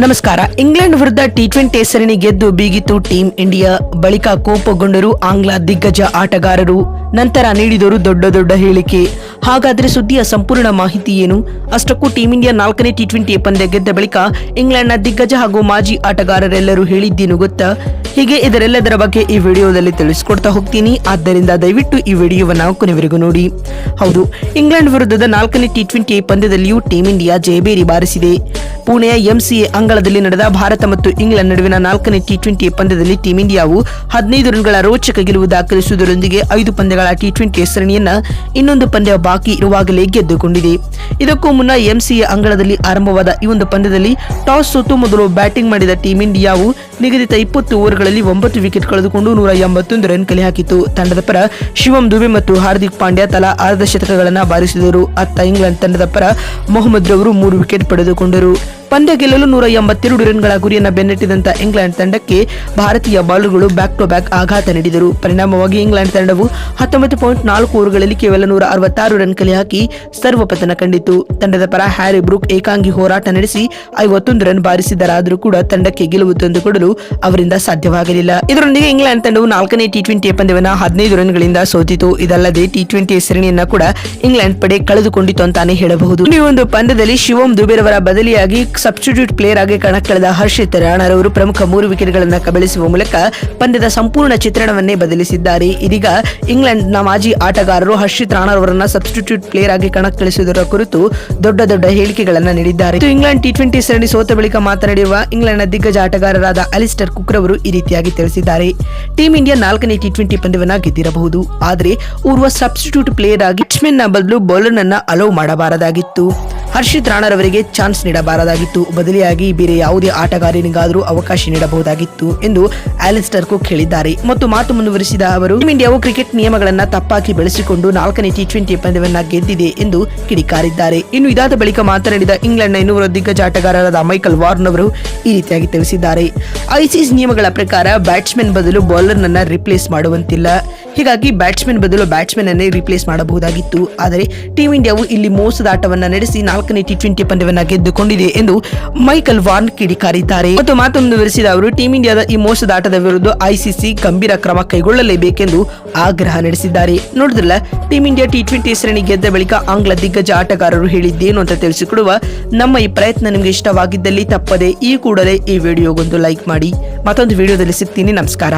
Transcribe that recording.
ನಮಸ್ಕಾರ. ಇಂಗ್ಲೆಂಡ್ ವಿರುದ್ಧ T twenty ಸರಣಿ ಗೆದ್ದು ಬೀಗಿತು ಟೀಂ ಇಂಡಿಯಾ ಬಳಿಕ ಕೋಪಗೊಂಡರು ಆಂಗ್ಲ ದಿಗ್ಗಜ ಆಟಗಾರರು. ನಂತರ ನೀಡಿದರು ದೊಡ್ಡ ದೊಡ್ಡ ಹೇಳಿಕೆ. ಹಾಗಾದರೆ ಸುದ್ದಿಯ ಸಂಪೂರ್ಣ ಮಾಹಿತಿ ಏನು? ಅಷ್ಟಕ್ಕೂ ಟೀಂ ಇಂಡಿಯಾ ನಾಲ್ಕನೇ ಟಿ ಟ್ವೆಂಟಿ ಪಂದ್ಯ ಗೆದ್ದ ಬಳಿಕ ಇಂಗ್ಲೆಂಡ್ನ ದಿಗ್ಗಜ ಹಾಗೂ ಮಾಜಿ ಆಟಗಾರರೆಲ್ಲರೂ ಹೇಳಿದ್ದೇನು ಗೊತ್ತಾ? ಹೀಗೆ ಇದರೆಲ್ಲದರ ಬಗ್ಗೆ ಈ ವಿಡಿಯೋದಲ್ಲಿ ತಿಳಿಸಿಕೊಡ್ತಾ ಹೋಗ್ತೀನಿ. ಆದ್ದರಿಂದ ದಯವಿಟ್ಟು ಈ ವಿಡಿಯೋವನ್ನು ಕೊನೆವರೆಗೂ ನೋಡಿ. ಹೌದು, ಇಂಗ್ಲೆಂಡ್ ವಿರುದ್ಧದ ನಾಲ್ಕನೇ ಟಿ ಟ್ವೆಂಟಿ ಪಂದ್ಯದಲ್ಲಿಯೂ ಟೀಂ ಇಂಡಿಯಾ ಜಯಬೇರಿ ಬಾರಿಸಿದೆ. ಪುಣೆಯ ಎಂಸಿಎ ಅಂಗಳದಲ್ಲಿ ನಡೆದ ಭಾರತ ಮತ್ತು ಇಂಗ್ಲೆಂಡ್ ನಡುವಿನ ನಾಲ್ಕನೇ ಟಿ ಟ್ವೆಂಟಿ ಪಂದ್ಯದಲ್ಲಿ ಟೀಂ ಇಂಡಿಯಾವು ಹದಿನೈದು ರನ್ಗಳ ರೋಚಕ ಗೆಲುವು ದಾಖಲಿಸುವುದರೊಂದಿಗೆ ಐದು ಪಂದ್ಯಗಳ ಟಿ ಟ್ವೆಂಟಿ ಸರಣಿಯನ್ನ ಇನ್ನೊಂದು ಪಂದ್ಯ ಬಾಕಿ ಇರುವಾಗಲೇ ಗೆದ್ದುಕೊಂಡಿದೆ. ಇದಕ್ಕೂ ಮುನ್ನ ಎಂಸಿಎ ಅಂಗಳದಲ್ಲಿ ಆರಂಭವಾದ ಈ ಒಂದು ಪಂದ್ಯದಲ್ಲಿ ಟಾಸ್ ಸೋತು ಮೊದಲು ಬ್ಯಾಟಿಂಗ್ ಮಾಡಿದ ಟೀಂ ಇಂಡಿಯಾವು ನಿಗದಿತ ಇಪ್ಪತ್ತು ಓವರ್ಗಳಲ್ಲಿ ಒಂಬತ್ತು ವಿಕೆಟ್ ಕಳೆದುಕೊಂಡು ನೂರ ಎಂಬತ್ತೊಂದು ರನ್ ಕಲೆ ಹಾಕಿತು ತಂಡದ ಪರ ಶಿವಂ ದುಬೆ ಮತ್ತು ಹಾರ್ದಿಕ್ ಪಾಂಡ್ಯ ತಲಾ ಅರ್ಧ ಶತಕಗಳನ್ನು ಬಾರಿಸಿದರು. ಅತ್ತ ಇಂಗ್ಲೆಂಡ್ ತಂಡದ ಪರ ಮೊಹಮ್ಮದ್ ರವರು ಮೂರು ವಿಕೆಟ್ ಪಡೆದುಕೊಂಡರು. ಪಂದ್ಯ ಗೆಲ್ಲಲು ನೂರ ಎಂಬತ್ತೆರಡು ರನ್ಗಳ ಗುರಿಯನ್ನು ಬೆನ್ನಟ್ಟಿದಂತ ಇಂಗ್ಲೆಂಡ್ ತಂಡಕ್ಕೆ ಭಾರತೀಯ ಬೌಲರ್ಗಳು ಬ್ಯಾಕ್ ಟು ಬ್ಯಾಕ್ ಆಘಾತ ನೀಡಿದರು. ಪರಿಣಾಮವಾಗಿ ಇಂಗ್ಲೆಂಡ್ ತಂಡವು ಹತ್ತೊಂಬತ್ತು ಪಾಯಿಂಟ್ ನಾಲ್ಕು ಓವರ್ಗಳಲ್ಲಿ ಕೇವಲ ನೂರ ಅರವತ್ತಾರು ರನ್ ಕಲೆ ಹಾಕಿ ಸರ್ವಪತನ ಕಂಡಿತು ತಂಡದ ಪರ ಹ್ಯಾರಿ ಬ್ರೂಕ್ ಏಕಾಂಗಿ ಹೋರಾಟ ನಡೆಸಿ ಐವತ್ತೊಂದು ರನ್ ಬಾರಿಸಿದರಾದರೂ ಕೂಡ ತಂಡಕ್ಕೆ ಗೆಲುವು ತಂದುಕೊಡಲು ಅವರಿಂದ ಸಾಧ್ಯವಾಗಲಿಲ್ಲ. ಇದರೊಂದಿಗೆ ಇಂಗ್ಲೆಂಡ್ ತಂಡವು ನಾಲ್ಕನೇ ಟಿ ಟ್ವೆಂಟಿ ಪಂದ್ಯವನ್ನು ಹದಿನೈದು ರನ್ಗಳಿಂದ ಸೋತಿತು. ಇದಲ್ಲದೆ ಟಿ ಟ್ವೆಂಟಿ ಸರಣಿಯನ್ನ ಕೂಡ ಇಂಗ್ಲೆಂಡ್ ಪಡೆ ಕಳೆದುಕೊಂಡಿತು ಅಂತಾನೆ ಹೇಳಬಹುದು. ಈ ಒಂದು ಪಂದ್ಯದಲ್ಲಿ ಶಿವಂ ದುಬೇರವರ ಬದಲಿಯಾಗಿ ಸಬ್ಸ್ಟಿಟ್ಯೂಟ್ ಪ್ಲೇಯರ್ ಆಗಿ ಕಣಕ್ಕಿಳಿದ ಹರ್ಷಿತ್ ರಾಣರವರು ಪ್ರಮುಖ ಮೂರು ವಿಕೆಟ್ಗಳನ್ನು ಕಬಳಿಸುವ ಮೂಲಕ ಪಂದ್ಯದ ಸಂಪೂರ್ಣ ಚಿತ್ರಣವನ್ನೇ ಬದಲಿಸಿದ್ದಾರೆ. ಇದೀಗ ಇಂಗ್ಲೆಂಡ್ನ ಮಾಜಿ ಆಟಗಾರರು ಹರ್ಷಿತ್ ರಾಣರವರನ್ನ ಸಬ್ಸ್ಟಿಟ್ಯೂಟ್ ಪ್ಲೇಯರ್ ಆಗಿ ಕಣಕ್ಕಿಳಿಸುವುದರ ಕುರಿತು ದೊಡ್ಡ ದೊಡ್ಡ ಹೇಳಿಕೆಗಳನ್ನು ನೀಡಿದ್ದಾರೆ. ಇಂಗ್ಲೆಂಡ್ ಟಿ ಟ್ವೆಂಟಿ ಸರಣಿ ಸೋತ ಬಳಿಕ ಮಾತನಾಡಿರುವ ಇಂಗ್ಲೆಂಡ್ನ ದಿಗ್ಗಜ ಆಟಗಾರರಾದ ಅಲಿಸ್ಟರ್ ಕುಕ್ರವರು ಈ ರೀತಿಯಾಗಿ ತಿಳಿಸಿದ್ದಾರೆ. ಟೀಂ ಇಂಡಿಯಾ ನಾಲ್ಕನೇ ಟಿ ಟ್ವೆಂಟಿ ಪಂದ್ಯವನ್ನು ಗೆದ್ದಿರಬಹುದು. ಆದರೆ ಓರ್ವ ಸಬ್ಸ್ಟಿಟ್ಯೂಟ್ ಪ್ಲೇಯರ್ ಆಗಿ ಬ್ಯಾಟ್ಸ್ಮನ್ನ ಬದಲು ಬೌಲರ್ ನನ್ನ ಅಲೋ ಮಾಡಬಾರದಾಗಿತ್ತು. ಹರ್ಷಿತ್ ರಾಣರವರಿಗೆ ಚಾನ್ಸ್ ನೀಡಬಾರದಾಗಿತ್ತು. ಬದಲಿಯಾಗಿ ಬೇರೆ ಯಾವುದೇ ಆಟಗಾರನಿಗಾದರೂ ಅವಕಾಶ ನೀಡಬಹುದಾಗಿತ್ತು ಎಂದು ಆಲಿಸ್ಟರ್ ಕುಕ್ ಹೇಳಿದ್ದಾರೆ. ಮತ್ತು ಮಾತು ಮುಂದುವರಿಸಿದ ಅವರು, ಟೀಂ ಇಂಡಿಯಾವು ಕ್ರಿಕೆಟ್ ನಿಯಮಗಳನ್ನು ತಪ್ಪಾಗಿ ಬೆಳೆಸಿಕೊಂಡು ನಾಲ್ಕನೇ ಟಿ ಟ್ವೆಂಟಿ ಪಂದ್ಯವನ್ನ ಗೆದ್ದಿದೆ ಎಂದು ಕಿಡಿಕಾರಿದ್ದಾರೆ. ಇನ್ನು ಇದಾದ ಬಳಿಕ ಮಾತನಾಡಿದ ಇಂಗ್ಲೆಂಡ್ನ ಇನ್ನೂರು ದಿಗ್ಗಜ ಆಟಗಾರರಾದ ಮೈಕಲ್ ವಾರ್ನ್ ಅವರು ಈ ರೀತಿಯಾಗಿ ತಿಳಿಸಿದ್ದಾರೆ. ಐಸಿಸ್ ನಿಯಮಗಳ ಪ್ರಕಾರ ಬ್ಯಾಟ್ಸ್ಮನ್ ಬದಲು ಬೌಲರ್ನನ್ನು ರಿಪ್ಲೇಸ್ ಮಾಡುವಂತಿಲ್ಲ. ಹೀಗಾಗಿ ಬ್ಯಾಟ್ಸ್ಮನ್ ಬದಲು ಬ್ಯಾಟ್ಸ್ಮನ್ ಅನ್ನೇ ರಿಪ್ಲೇಸ್ ಮಾಡಬಹುದಾಗಿತ್ತು. ಆದರೆ ಟೀಂ ಇಂಡಿಯಾವು ಇಲ್ಲಿ ಮೋಸದ ಆಟವನ್ನು ನಡೆಸಿ ನಾಲ್ಕನೇ ಟಿ ಟ್ವೆಂಟಿ ಪಂದ್ಯವನ್ನ ಗೆದ್ದುಕೊಂಡಿದೆ ಎಂದು ಮೈಕಲ್ ವಾರ್ನ್ ಕಿಡಿಕಾರಿದ್ದಾರೆ. ಮತ್ತು ಮಾತನ್ನು ವಿವರಿಸಿದ ಅವರು ಟೀಂ ಇಂಡಿಯಾದ ಈ ಮೋಸದ ಆಟದ ವಿರುದ್ಧ ಐಸಿಸಿ ಗಂಭೀರ ಕ್ರಮ ಕೈಗೊಳ್ಳಲೇಬೇಕೆಂದು ಆಗ್ರಹ ನಡೆಸಿದ್ದಾರೆ. ನೋಡಿದ್ರಲ್ಲ ಟೀಂ ಇಂಡಿಯಾ ಟಿ ಟ್ವೆಂಟಿ ಸರಣಿ ಗೆದ್ದ ಬಳಿಕ ಆಂಗ್ಲ ದಿಗ್ಗಜ ಆಟಗಾರರು ಹೇಳಿದ್ದೇನು ಅಂತ ತಿಳಿಸಿಕೊಡುವ ನಮ್ಮ ಈ ಪ್ರಯತ್ನ ನಿಮಗೆ ಇಷ್ಟವಾಗಿದ್ದಲ್ಲಿ ತಪ್ಪದೆ ಈ ಕೂಡಲೇ ಈ ವಿಡಿಯೋಗೊಂದು ಲೈಕ್ ಮಾಡಿ. ಮತ್ತೊಂದು ವಿಡಿಯೋದಲ್ಲಿ ಸಿಗ್ತೀನಿ. ನಮಸ್ಕಾರ.